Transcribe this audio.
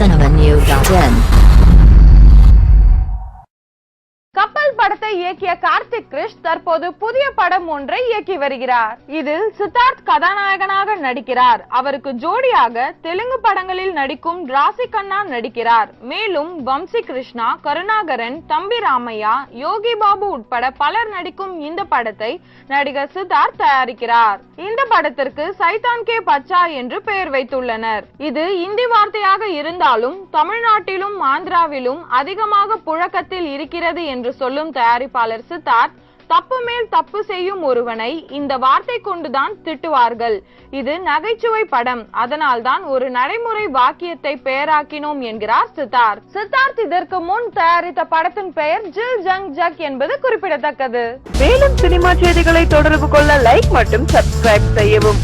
cinnamonnew.in. படத்தை இயக்கிய கார்த்திக் கிருஷ் தற்போது புதிய படம் ஒன்றை இயக்கி வருகிறார். இதில் சித்தார்த் கதாநாயகனாக நடிக்கிறார். அவருக்கு ஜோடியாக தெலுங்கு படங்களில் நடிக்கும் ராசி கண்ணா நடிக்கிறார். மேலும் வம்சி கிருஷ்ணா கருணாகரன் தம்பி ராமையா யோகி பாபு உட்பட பலர் நடிக்கும் இந்த படத்தை நடிகர் சித்தார்த் தயாரிக்கிறார். இந்த படத்திற்கு சைதான் கே பச்சா என்று பெயர் வைத்துள்ளனர். இது இந்தி வார்த்தையாக இருந்தாலும் தமிழ்நாட்டிலும் ஆந்திராவிலும் அதிகமாக புழக்கத்தில் இருக்கிறது என்று சொல்லும் தயார் தயாரிப்பாளர் சித்தார்த் தப்பு மேல் தப்பு செய்யும் ஒருவனை இந்த வார்த்தை கொண்டுதான் திட்டுவார்கள். இது நகைச்சுவை படம். அதனால்தான் ஒரு நடைமுறை வாக்கியத்தை பெயராக்கினோம் என்கிறார் சித்தார்த். சித்தார்த் இதற்கு முன் தயாரித்த படத்தின் பெயர் ஜில் ஜங் ஜக் என்பது குறிப்பிடத்தக்கது. மேலும் சினிமா செய்திகளை தொடர்பு கொள்ள லைக் மற்றும் சப்ஸ்கிரைப் செய்யவும்.